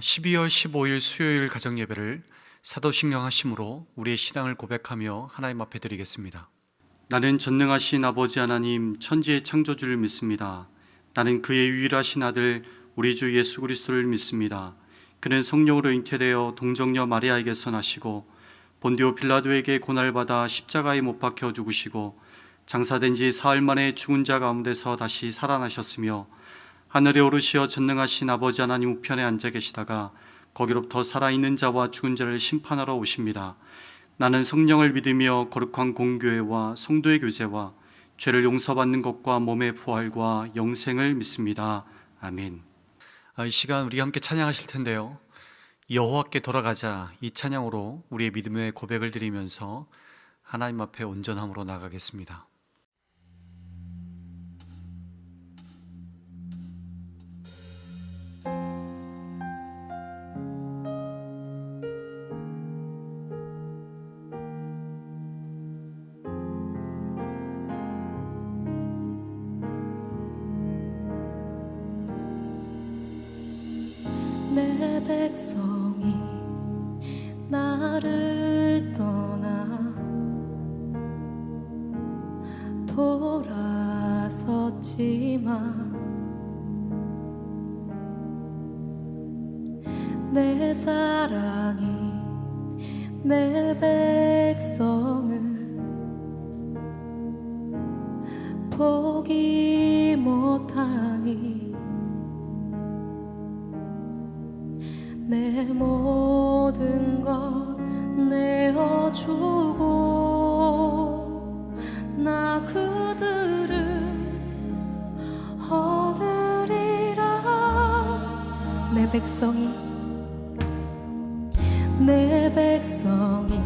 12월 15일 수요일 가정 예배를 사도신경 하심으로 우리의 신앙을 고백하며 하나님 앞에 드리겠습니다. 나는 전능하신 아버지 하나님 천지의 창조주를 믿습니다. 나는 그의 유일하신 아들 우리 주 예수 그리스도를 믿습니다. 그는 성령으로 잉태되어 동정녀 마리아에게서 나시고 본디오 빌라도에게 고날받아 십자가에 못 박혀 죽으시고 장사된 지 사흘 만에 죽은 자 가운데서 다시 살아나셨으며 하늘에 오르시어 전능하신 아버지 하나님 우편에 앉아 계시다가 거기로부터 살아있는 자와 죽은 자를 심판하러 오십니다. 나는 성령을 믿으며 거룩한 공교회와 성도의 교제와 죄를 용서받는 것과 몸의 부활과 영생을 믿습니다. 아멘. 아, 이 시간 우리 함께 찬양하실 텐데요. 여호와께 돌아가자 이 찬양으로 우리의 믿음의 고백을 드리면서 하나님 앞에 온전함으로 나가겠습니다. 백성이 나를 떠나 돌아섰지만 내 사랑이 내 백성을 포기 못하니 모든 것 내어주고 나 그들을 얻으리라. 내 백성이 내 백성이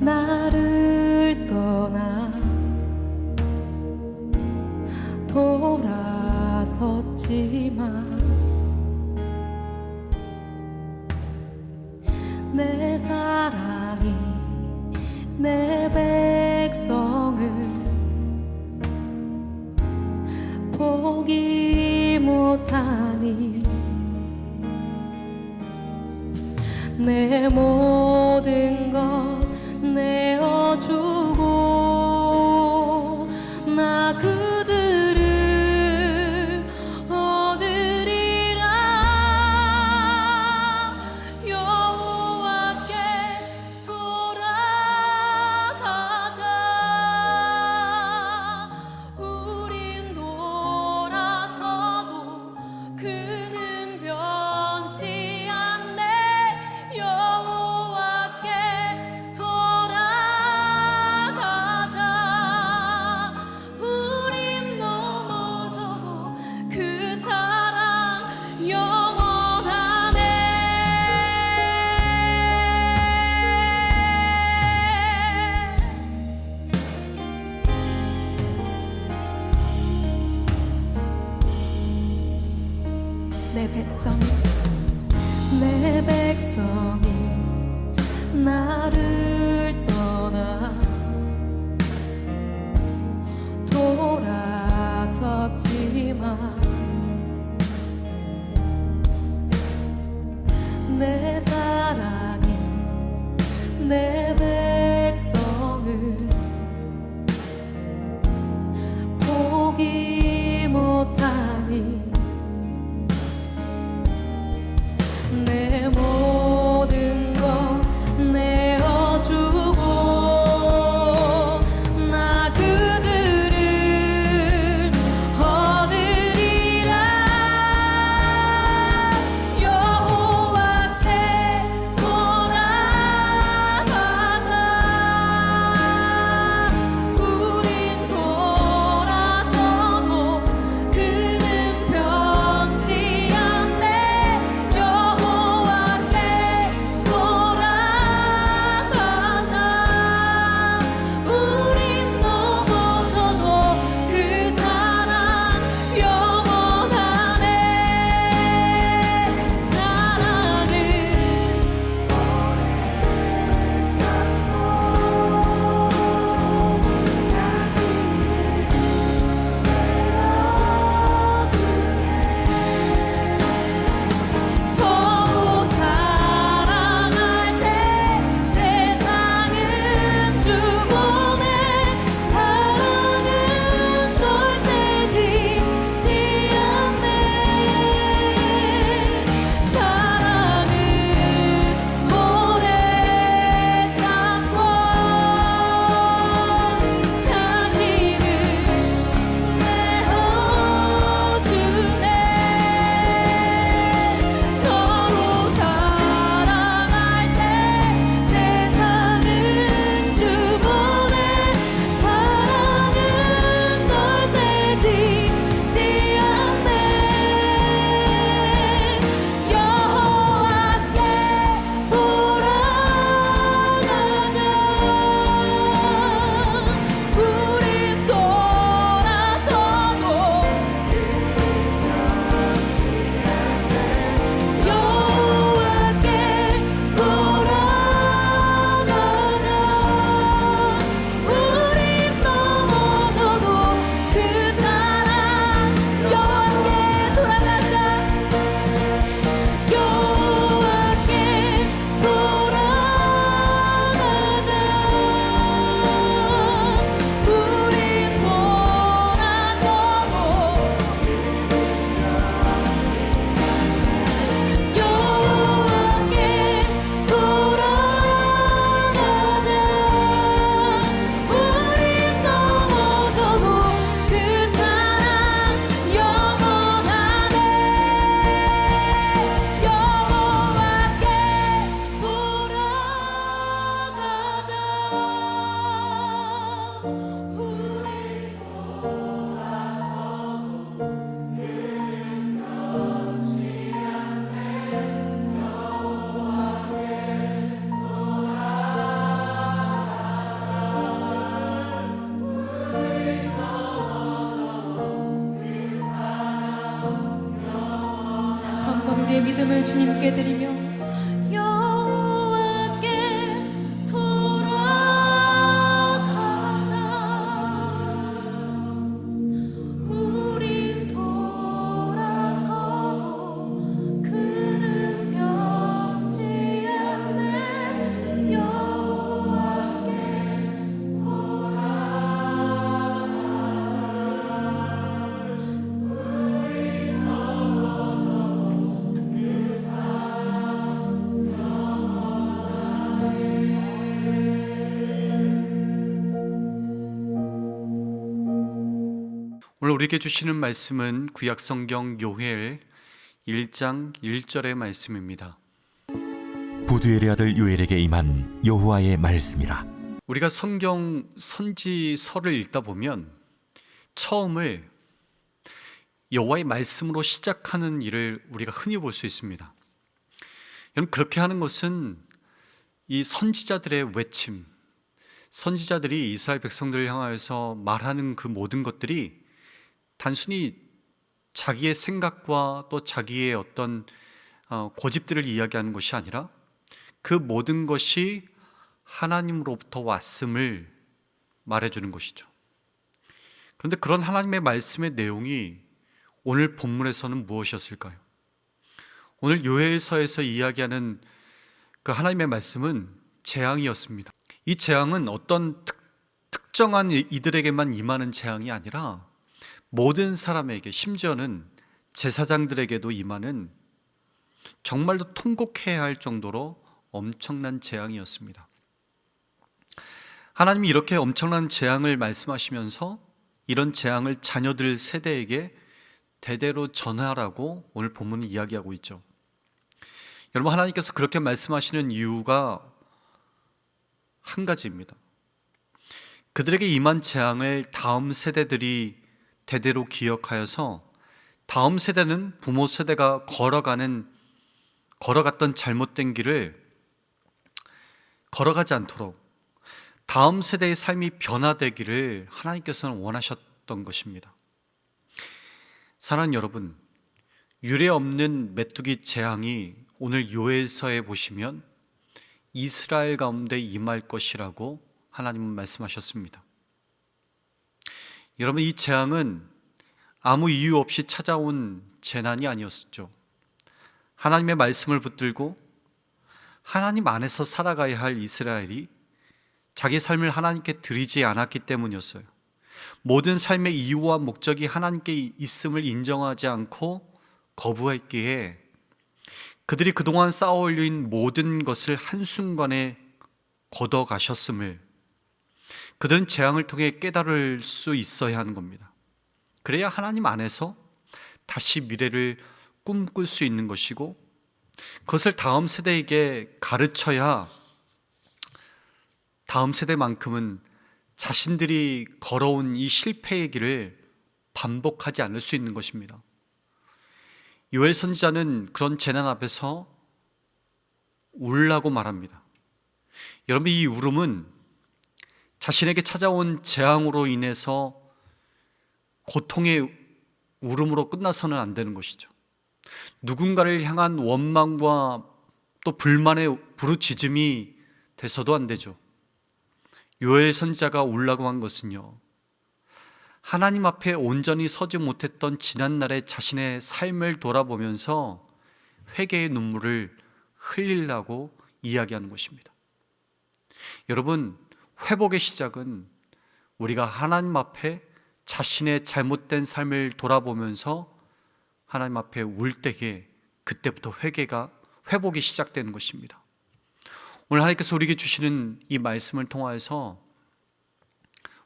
나를 떠나 돌아섰지만 사랑이 내 백성을 포기 못하니 내 모든 것 내어주고 나그 돌아섰지만 내 사랑이 내 주님께 드리며 오늘 우리에게 주시는 말씀은 구약 성경 요엘 1장 1절의 말씀입니다. 부두엘의 아들 요엘에게 임한 여호와의 말씀이라 우리가 성경 선지서를 읽다 보면 처음을 여호와의 말씀으로 시작하는 일을 우리가 흔히 볼 수 있습니다. 여러분 그렇게 하는 것은 이 선지자들의 외침, 선지자들이 이스라엘 백성들을 향하여서 말하는 그 모든 것들이 단순히 자기의 생각과 또 자기의 어떤 어, 고집들을 이야기하는 것이 아니라 그 모든 것이 하나님으로부터 왔음을 말해주는 것이죠. 그런데 그런 하나님의 말씀의 내용이 오늘 본문에서는 무엇이었을까요? 오늘 요엘서에서 이야기하는 그 하나님의 말씀은 재앙이었습니다. 이 재앙은 어떤 특, 특정한 이들에게만 임하는 재앙이 아니라 모든 사람에게 심지어는 제사장들에게도 임하는 정말로 통곡해야 할 정도로 엄청난 재앙이었습니다. 하나님이 이렇게 엄청난 재앙을 말씀하시면서 이런 재앙을 자녀들 세대에게 대대로 전하라고 오늘 본문은 이야기하고 있죠. 여러분 하나님께서 그렇게 말씀하시는 이유가 한 가지입니다. 그들에게 임한 재앙을 다음 세대들이 대대로 기억하여서 다음 세대는 부모 세대가 걸어가는 걸어갔던 잘못된 길을 걸어가지 않도록 다음 세대의 삶이 변화되기를 하나님께서는 원하셨던 것입니다. 사랑하는 여러분, 유례 없는 메뚜기 재앙이 오늘 요엘서에 보시면 이스라엘 가운데 임할 것이라고 하나님은 말씀하셨습니다. 여러분 이 재앙은 아무 이유 없이 찾아온 재난이 아니었죠. 하나님의 말씀을 붙들고 하나님 안에서 살아가야 할 이스라엘이 자기 삶을 하나님께 드리지 않았기 때문이었어요. 모든 삶의 이유와 목적이 하나님께 있음을 인정하지 않고 거부했기에 그들이 그동안 쌓아 올린 모든 것을 한순간에 걷어 가셨음을 그들은 재앙을 통해 깨달을 수 있어야 하는 겁니다. 그래야 하나님 안에서 다시 미래를 꿈꿀 수 있는 것이고 그것을 다음 세대에게 가르쳐야 다음 세대만큼은 자신들이 걸어온 이 실패의 길을 반복하지 않을 수 있는 것입니다. 요엘 선지자는 그런 재난 앞에서 울라고 말합니다. 여러분 이 울음은 자신에게 찾아온 재앙으로 인해서 고통의 울음으로 끝나서는 안 되는 것이죠. 누군가를 향한 원망과 또 불만의 부르짖음이 돼서도 안 되죠. 요엘 선지자가 울라고 한 것은요. 하나님 앞에 온전히 서지 못했던 지난날의 자신의 삶을 돌아보면서 회개의 눈물을 흘리려고 이야기하는 것입니다. 여러분, 회복의 시작은 우리가 하나님 앞에 자신의 잘못된 삶을 돌아보면서 하나님 앞에 울 때에 그때부터 회개가 회복이 시작되는 것입니다. 오늘 하나님께서 우리에게 주시는 이 말씀을 통하여서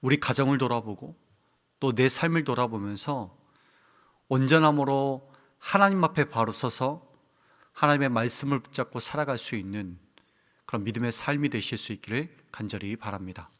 우리 가정을 돌아보고 또 내 삶을 돌아보면서 온전함으로 하나님 앞에 바로 서서 하나님의 말씀을 붙잡고 살아갈 수 있는 그런 믿음의 삶이 되실 수 있기를 간절히 바랍니다.